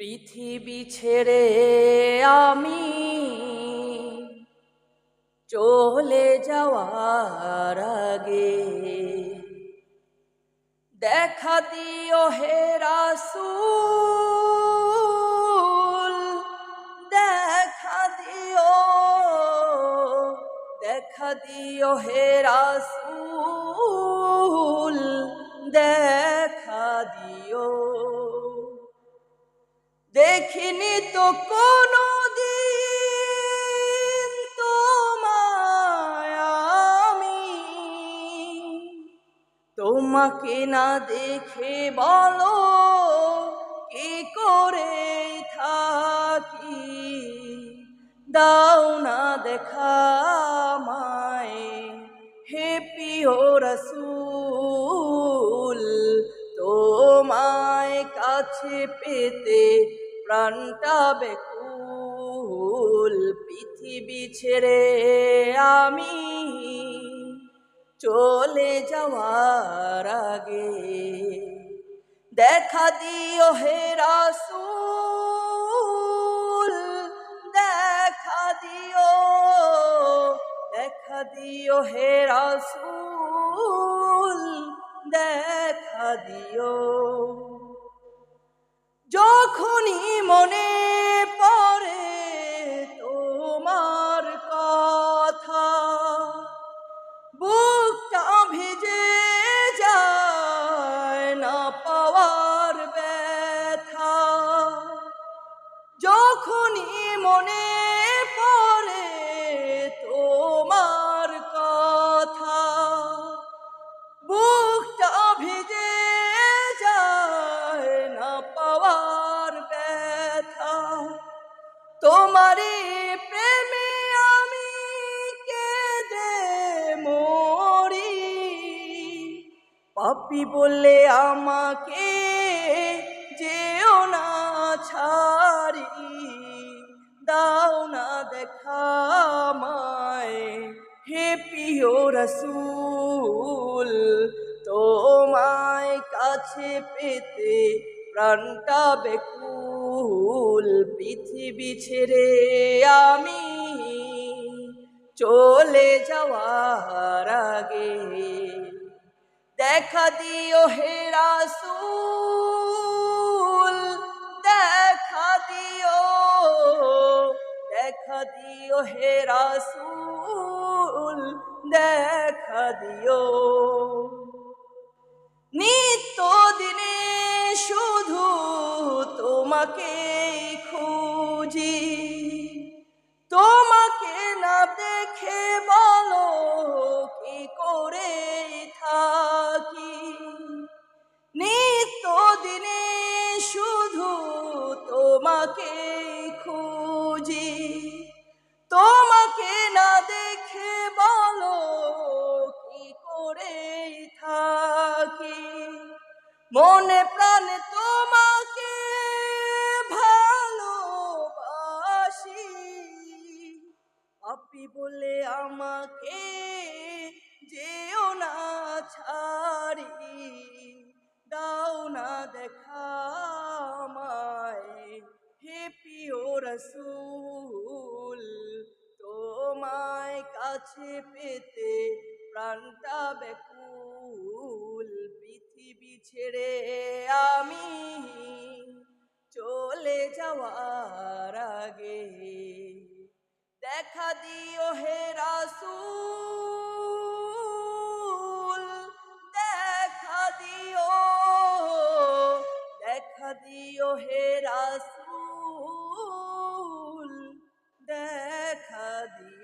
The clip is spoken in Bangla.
পৃথিবী ছেড়ে আমি চলে যাওয়ার আগে দেখা দিও হে রাসূল, দেখা দিও দেখা দিও হে রাসূল। দেখিনি তো কোনো দিন তোমায় আমি। তোমাকে না দেখে বলো কি করে থাকি। দাও না দেখা মায় হে প্রিয় রসুল, তোমায় কাছে পেতে প্রাণটা বেকুল পৃথিবী ছেড়ে আমি চলে যাওয়ার আগে দেখা দিও হে রাসূল, দেখা দিও দেখা দিও হে রাসূল, দেখা দিও। যখনই মনে পড়ে তোমার কথা। বুকটা ভিজে যায় না পাওয়ার ব্যথা। যখনই মনে তোমারই প্রেমে আমি কেঁদে মরি। পাপি বলে আমাকে যেও না ছাড়ি। দাও না দেখা মায় হে প্রিয় রসুল, তোমায় কাছে পেতে প্রাণটা বেকুল পৃথিবী ছেড়ে আমি চলে যাওয়ার আগে। দেখা দিও হে রাসূল, দেখা দিও দেখা দিও হে রাসূল, দেখা দিও। নিত্য তোমাকে খুঁজি, তোমাকে না দেখে বলো কি করে থাকি। নিত্য দিনে শুধু তোমাকে খুঁজি, তোমাকে না দেখে বলো কি করে থাকি। মনে প্রাণে তোমাকে ভালোবাসি আপনি বলে আমাকে যেও না ছাড়ি, দাও না দেখা আমায়। হে প্রিয় রসুল, তোমায় কাছে পেতে প্রাণটা বেকুল পৃথিবী ছেড়ে যাওয়ার আগে। দেখা দিও হে রাসুল দেখা দিও দেখা দিও হে রাসুল দেখা দিও।